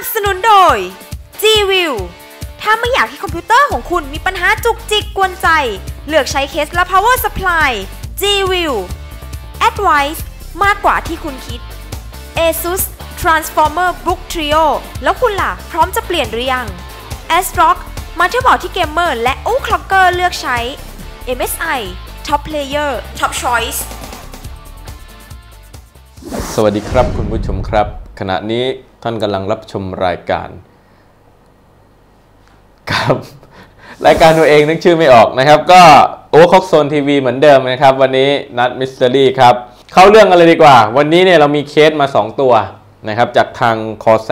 นับสนุนโดย G-View ถ้าไม่อยากให้คอมพิวเตอร์ของคุณมีปัญหาจุกจิกกวนใจ เลือกใช้เคสและ power supply G-View Advice มากกว่าที่คุณคิด ASUS Transformer Book Trio แล้วคุณล่ะ พร้อมจะเปลี่ยนหรือยัง ASRock มาเทอร์บอร์ดที่เกมเมอร์และอู้คล็อกเกอร์เลือกใช้ MSI Top Player Top Choice สวัสดีครับคุณผู้ชมครับ ขณะนี้ ท่านกำลังรับชมรายการครับรายการตัวเองนึกชื่อไม่ออกนะครับ ก็โอคอกโซนทีวีเหมือนเดิมนะครับ วันนี้นัดมิสเตอรี่ครับ เข้าเรื่องกันเลยดีกว่า วันนี้เนี่ยเรามีเคสมา 2 ตัวนะครับ จากทางคอแซ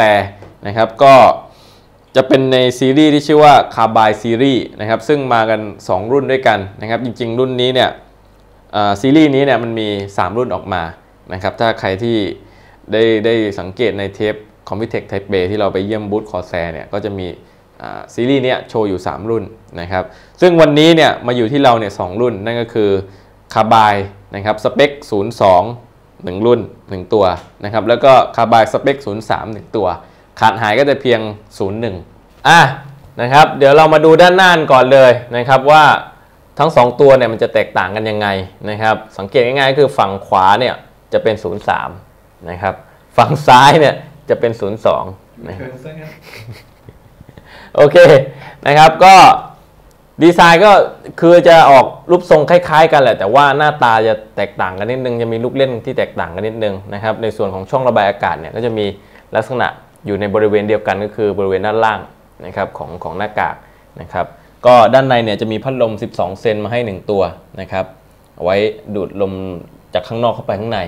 นะครับก็จะเป็นในซีรีส์ที่ชื่อว่าคาบายซีรีส์นะครับซึ่งมากัน 2 รุ่นด้วยกันนะครับ จริง ๆ รุ่นนี้เนี่ยซีรีส์นี้เนี่ยมันมี 3 รุ่นออกมานะครับถ้าใครที่ได้ได้สังเกตในเทป คอมพิวเทคไทเปที่เราไปเยี่ยมบูธคอแซเนี่ยก็จะมีซีรีส์เนี้ยโชว์อยู่ 3 รุ่นนะครับ ซึ่งวันนี้เนี่ยมาอยู่ที่เราเนี่ยสรุ่นนั่นก็คือคาบายนะครับสเปค 02 1 รุ่น 1 ตัวนะครับแล้วก็คาบายสเปค 03 1 ตัว ขาดหายก็จะเพียง 01 อะนะครับเดี๋ยวเรามาดูด้านหน้านก่อนเลยนะครับว่าทั้ง 2 ตัวเนี่ยมันจะแตกต่างกันยังไงนะครับสังเกตง่ายๆก็คือฝั่งขวาเนี่ยจะเป็น 03 นะครับฝั่งซ้ายเนี่ย จะเป็น 02นะครับโอเคนะครับก็ดีไซน์ก็คือจะออกรูปทรงคล้ายๆ กันแหละ แต่ว่าหน้าตาจะแตกต่างกันนิดนึง จะมีลูกเล่นที่แตกต่างกันนิดนึงนะครับ ในส่วนของช่องระบายอากาศเนี่ยก็จะมีลักษณะอยู่ในบริเวณเดียวกันก็คือบริเวณด้านล่างนะครับของของหน้ากากนะครับ ก็ด้านในเนี่ยจะมีพัดลม 12 เซนมาให้ 1 ตัวนะครับ เอาไว้ดูดลมจากข้างนอกเข้าไปข้างใน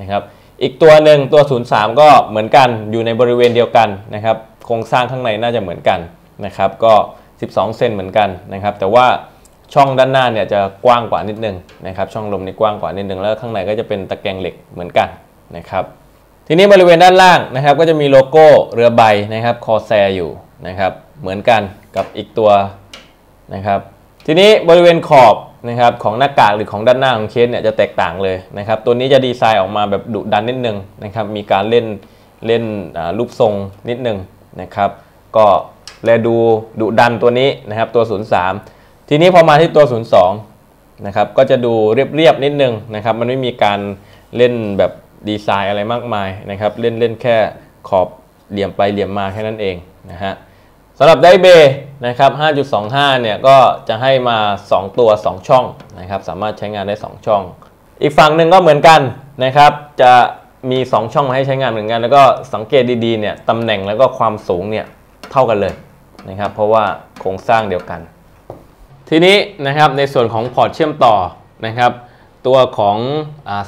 นะครับ อีกตัวหนึ่งตัว 03 ก็เหมือนกันอยู่ในบริเวณเดียวกันนะครับโครงสร้างข้างในน่าจะเหมือนกันนะครับก็ 12 เซนเหมือนกันนะครับแต่ว่าช่องด้านหน้าเนี่ยจะกว้างกว่านิดนึงนะครับช่องลมนี่กว้างกว่านิดนึงแล้วข้างในก็จะเป็นตะแกรงเหล็กเหมือนกันนะครับทีนี้บริเวณด้านล่างนะครับก็จะมีโลโก้เรือใบนะครับคอแซอยู่นะครับเหมือนกันกับอีกตัวนะครับทีนี้บริเวณขอบ นะครับของหน้ากากหรือของด้านหน้าของเคสเนี่ยจะแตกต่างเลยนะครับตัวนี้จะดีไซน์ออกมาแบบดุดันนิดนึงนะครับมีการเล่นเล่นรูปทรงนิดนึงนะครับก็แลดูดุดันตัวนี้นะครับตัว 03 ทีนี้พอมาที่ตัว 02นะครับก็จะดูเรียบๆนิดนึงนะครับมันไม่มีการเล่นแบบดีไซน์อะไรมากมายนะครับเล่นเล่นแค่ขอบเหลี่ยมไปเหลี่ยมมาแค่นั้นเองนะฮะสำหรับไดเบ นะครับ 5.25 เนี่ยก็จะให้มา 2 ตัว 2 ช่องนะครับ สามารถใช้งานได้ 2 ช่อง อีกฝั่งหนึ่งก็เหมือนกันนะครับ จะมี 2 ช่องมาให้ใช้งานเหมือนกัน แล้วก็สังเกตดีๆ เนี่ยตำแหน่งแล้วก็ความสูงเนี่ยเท่ากันเลยนะครับ เพราะว่าโครงสร้างเดียวกัน ทีนี้นะครับในส่วนของพอร์ตเชื่อมต่อนะครับ ตัวของ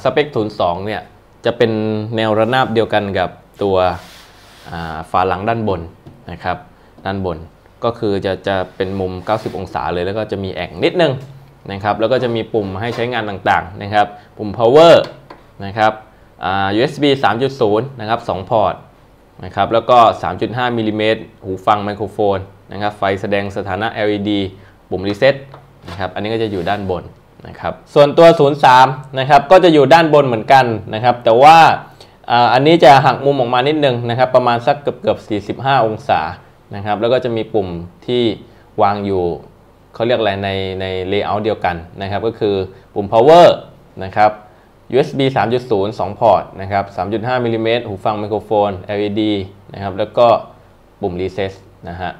สเปคศูนย์สองเนี่ยจะเป็นแนวระนาบเดียวกันกับตัวฝาหลังด้านบนนะครับ ด้านบน ก็คือจะจะเป็นมุม 90 องศาเลยแล้วก็จะมีแอ่งนิดนึงนะครับแล้วก็จะมีปุ่มให้ใช้งานต่างๆนะครับ ปุ่ม power นะครับ USB 3.0 นะครับ 2 พอร์ตนะครับแล้วก็ 3.5มิลิเมตรหูฟังไมโครโฟนนะครับไฟแสดงสถานะ LED ปุ่ม reset นะครับอันนี้ก็จะอยู่ด้านบนนะครับส่วนตัว 03 นะครับก็จะอยู่ด้านบนเหมือนกันนะครับ แต่ว่าอันนี้จะหักมุมออกมานิดนึงนะครับ ประมาณสักเกือบเกือบ45 องศา นะครับ แล้วก็จะมีปุ่มที่วางอยู่เขาเรียกอะไรในใน layout เดียวกันนะครับ ก็คือปุ่ม power นะครับ USB 3.0 2 พอร์ตนะครับ 3.5มิลิเมตรหูฟังไมโครโฟน LED นะครับ แล้วก็ปุ่ม reset นะฮะ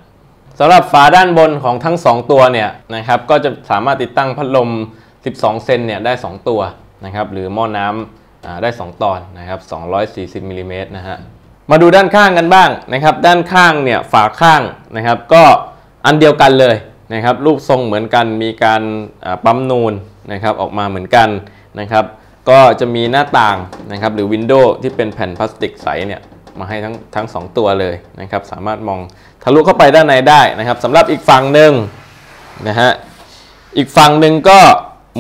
สำหรับฝาด้านบนของทั้ง 2 ตัวเนี่ยนะครับ ก็จะสามารถติดตั้งพัดลม 12 เซนเนี่ยได้ 2 ตัวนะครับ หรือหม้อน้ำได้ 2 ตอนนะครับ 240มิลิเมตรนะฮะ มาดูด้านข้างกันบ้างนะครับ ด้านข้างเนี่ยฝาข้างนะครับ ก็อันเดียวกันเลยนะครับ รูปทรงเหมือนกันมีการปั๊มนูนนะครับออกมาเหมือนกันนะครับ ก็จะมีหน้าต่างนะครับหรือวินโดว์ที่เป็นแผ่นพลาสติกใสเนี่ยมาให้ทั้งทั้งสตัวเลยนะครับ สามารถมองทะลุเข้าไปด้านในได้นะครับสำหรับอีกฝั่งหนึ่งนะฮะอีกฝั่งหนึ่งก็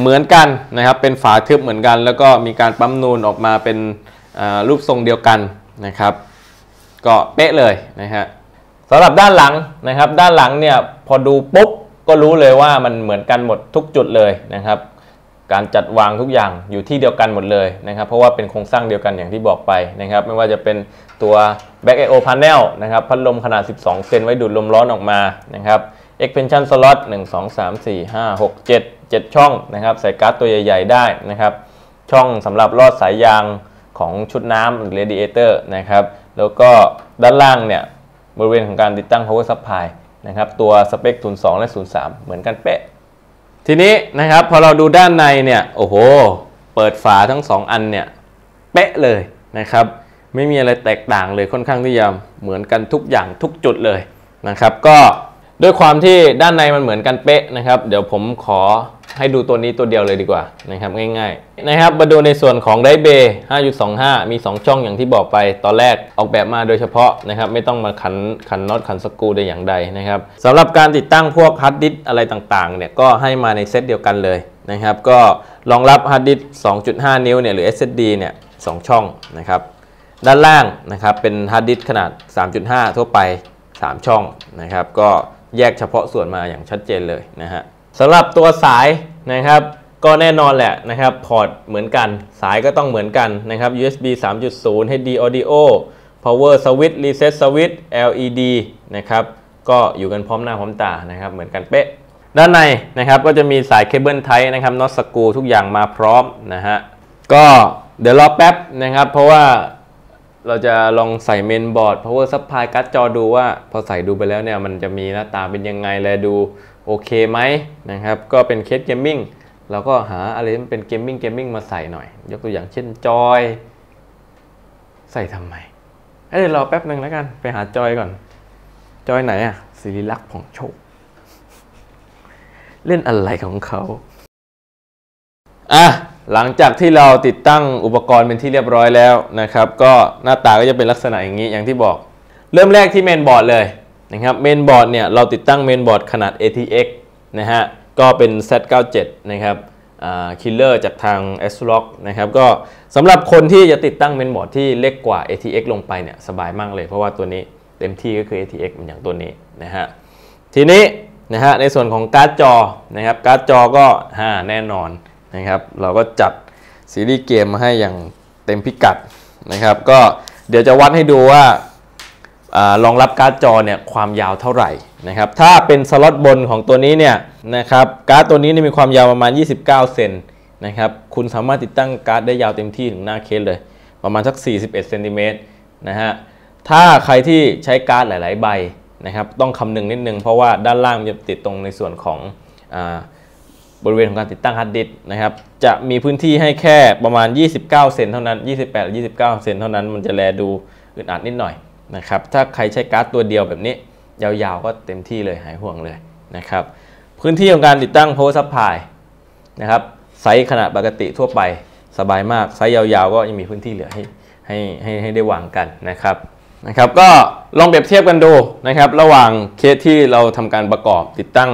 เหมือนกันนะครับ เป็นฝาทึบเหมือนกัน แล้วก็มีการปั๊มนูนออกมาเป็นรูปทรงเดียวกันนะครับ ก็เป๊ะเลยนะฮะสำหรับด้านหลังนะครับ ด้านหลังเนี่ยพอดูปุ๊บก็รู้เลยว่ามันเหมือนกันหมดทุกจุดเลยนะครับ การจัดวางทุกอย่างอยู่ที่เดียวกันหมดเลยนะครับ เพราะว่าเป็นโครงสร้างเดียวกันอย่างที่บอกไปนะครับ ไม่ว่าจะเป็นตัว Back I/O Panel นะครับพัดลมขนาด 12 เซนไว้ดูดลมร้อนออกมานะครับ Expansion Slot 1 2 3 4 5 6 7 7 ช่องนะครับ ใส่การ์ดตัวใหญ่ ๆ ได้นะครับ ช่องสำหรับลอดสายยางของชุดน้ำหรือ radiator นะครับ แล้วก็ด้านล่างเนี่ยบริเวณของการติดตั้ง power supply นะครับตัวสเปค 02 และ 03 เหมือนกันเป๊ะ ทีนี้นะครับพอเราดูด้านในเนี่ยโอ้โห เปิดฝาทั้ง 2 อันเนี่ยเป๊ะเลยนะครับไม่มีอะไรแตกต่างเลยค่อนข้างที่จะเหมือนกันทุกอย่างทุกจุดเลยนะครับ ก็ด้วยความที่ด้านในมันเหมือนกันเป๊ะนะครับ เดี๋ยวผมขอ ให้ดูตัวนี้ตัวเดียวเลยดีกว่านะครับง่ายๆนะครับมาดูในส่วนของไดเบย์5.25 มี 2 ช่องอย่างที่บอกไปตอนแรกออกแบบมาโดยเฉพาะนะครับไม่ต้องมาขันขันน็อตขันสกรูแต่อย่างใดนะครับสำหรับการติดตั้งพวกฮาร์ดดิสอะไรต่างๆเนี่ยก็ให้มาในเซตเดียวกันเลยนะครับก็รองรับฮาร์ดดิส2.5 นิ้วเนี่ยหรือ SSD เนี่ย2ช่องนะครับด้านล่างนะครับเป็นฮาร์ดดิสขนาด 3.5 ทั่วไป 3 ช่องนะครับก็แยกเฉพาะส่วนมาอย่างชัดเจนเลยนะฮะ สำหรับตัวสายนะครับ ก็แน่นอนแหละนะครับ พอร์ตเหมือนกัน สายก็ต้องเหมือนกันนะครับ USB 3.0 HD Audio Power Switch Reset Switch LED นะครับ ก็อยู่กันพร้อมหน้าพร้อมตานะครับ เหมือนกันเป๊ะ ด้านในนะครับก็จะมีสายเคเบิลไทนะครับน็อตสกูทุกอย่างมาพร้อมนะฮะ ก็เดี๋ยวรอแป๊บนะครับ เพราะว่าเราจะลองใส่เมนบอร์ด power supply การ์ดจอดูว่า พอใส่ดูไปแล้วเนี่ย มันจะมีหน้าตาเป็นยังไงแลดู โอเคไหมนะครับก็เป็นเคสเกมมิ่งเราก็หาอะไรที่เป็นเกมมิ่งเกมมิ่งมาใส่หน่อย ยกตัวอย่างเช่นจอย ใส่ทำไมเอ้ยรอแป๊บหนึ่งแล้วกัน ไปหาจอยก่อน จอยไหนอะสิริลักษณ์ของโชค เล่นอะไรของเขาอะหลังจากที่เราติดตั้งอุปกรณ์เป็นที่เรียบร้อยแล้วนะครับ ก็หน้าตาก็จะเป็นลักษณะอย่างนี้อย่างที่บอก เริ่มแรกที่เมนบอร์ดเลย นะครับเมนบอร์ดเนี่ยเราติดตั้งเมนบอร์ดขนาด ATX นะฮะก็เป็น Z97 นะครับคิลเลอร์จากทาง s r o c k นะครับก็สำหรับคนที่จะติดตั้งเมนบอร์ดที่เล็กกว่า ATX ลงไปเนี่ยสบายมากเลย เพราะว่าตัวนี้เต็มที่ก็คือ ATX เหมือนอย่างตัวนี้นะฮะทีนี้นะฮะในส่วนของการ์ดจอนะครับการ์ดจอก็แน่นอนนะครับเราก็จัดซีรีส์เกมมาให้อย่างเต็มพิกัดนะครับก็เดี๋ยวจะวัดให้ดูว่า รองรับการ์ดจอเนี่ยความยาวเท่าไหร่นะครับถ้าเป็นสล็อตบนของตัวนี้เนี่ยนะครับการ์ดตัวนี้มีความยาวประมาณ 29 เซนนะครับคุณสามารถติดตั้งการ์ดได้ยาวเต็มที่ถึงหน้าเคสเลย ประมาณสัก 41 เซนติเมตรนะฮะถ้าใครที่ใช้การ์ดหลาย ๆ ใบนะครับต้องคำนึงนิดนึงเพราะว่าด้านล่างจะติดตรงในส่วนของบริเวณของการติดตั้งฮาร์ดดิสนะครับจะมีพื้นที่ให้แค่ประมาณ 29 เซนเท่านั้น 28 29 เซนเท่านั้นมันจะแลดูอึดอัดนิดหน่อย นะครับถ้าใครใช้การ์ดตัวเดียวแบบนี้ ยาวๆก็เต็มที่เลยหายห่วงเลยนะครับพื้นที่ของการติดตั้ง power supply นะครับไซส์ขนาดปกติทั่วไปสบายมากไซส์ยาวๆ ก็ยังมีพื้นที่เหลือให้ให้ให้ให้ได้วางกันนะครับนะครับก็ลองเปรียบเทียบกันดูนะครับระหว่างเคสที่เราทำการประกอบติดตั้ง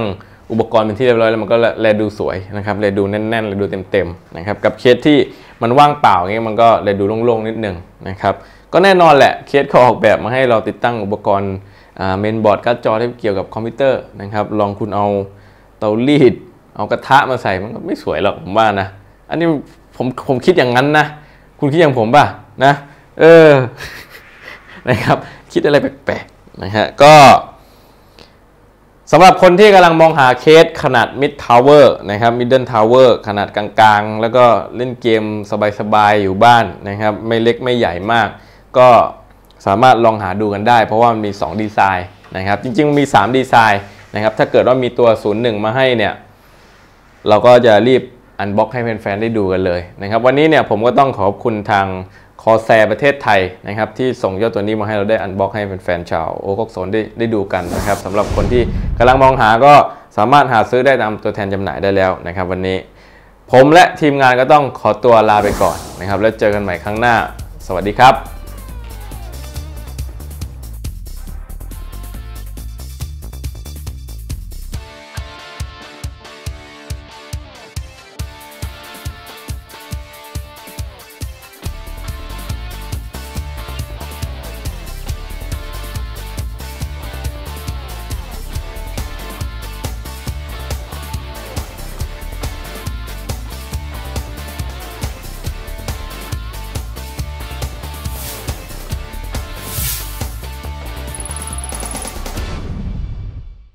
อุปกรณ์เป็นที่เรียบร้อยแล้วมันก็แลดูสวยนะครับแลดูแน่นๆแลดูเต็มๆนะครับกับเคสที่มันว่างเปล่าอย่างเงี้ยมันก็แลดูโล่งๆนิดนึงนะครับ ก็แน่นอนแหละเคสเขาออกแบบมาให้เราติดตั้งอุปกรณ์เมนบอร์ดการ์ดจอที่เกี่ยวกับคอมพิวเตอร์นะครับลองคุณเอาเตารีด เอากระทะมาใส่มันก็ไม่สวยหรอกผมว่านะ อันนี้ผมผมคิดอย่างนั้นนะ คุณคิดอย่างผมป่ะนะ เออนะครับคิดอะไรแปลกๆนะฮะก็สำหรับคนที่กำลังมองหาเคสขนาด mid tower นะครับ middle tower ขนาดกลางๆ แล้วก็เล่นเกมสบายๆ อยู่บ้านนะครับ ไม่เล็กไม่ใหญ่มาก ก็สามารถลองหาดูกันได้ เพราะว่ามันมี 2 ดีไซน์นะครับ จริงๆมี 3 ดีไซน์นะครับ ถ้าเกิดว่ามีตัว 01 มาให้เนี่ย เราก็จะรีบอันบ็อกให้แฟนๆได้ดูกันเลยนะครับ วันนี้เนี่ยผมก็ต้องขอบคุณทางคอแซประเทศไทยนะครับ ที่ส่งเจ้าตัวนี้มาให้เราได้อันบ็อกให้แฟนๆชาวโอคกโซนได้ได้ดูกันนะครับสำหรับคนที่กำลังมองหาก็สามารถหาซื้อได้ตามตัวแทนจำหน่ายได้แล้วนะครับ วันนี้ ผมและทีมงานก็ต้องขอตัวลาไปก่อนนะครับ แล้วเจอกันใหม่ครั้งหน้า สวัสดีครับ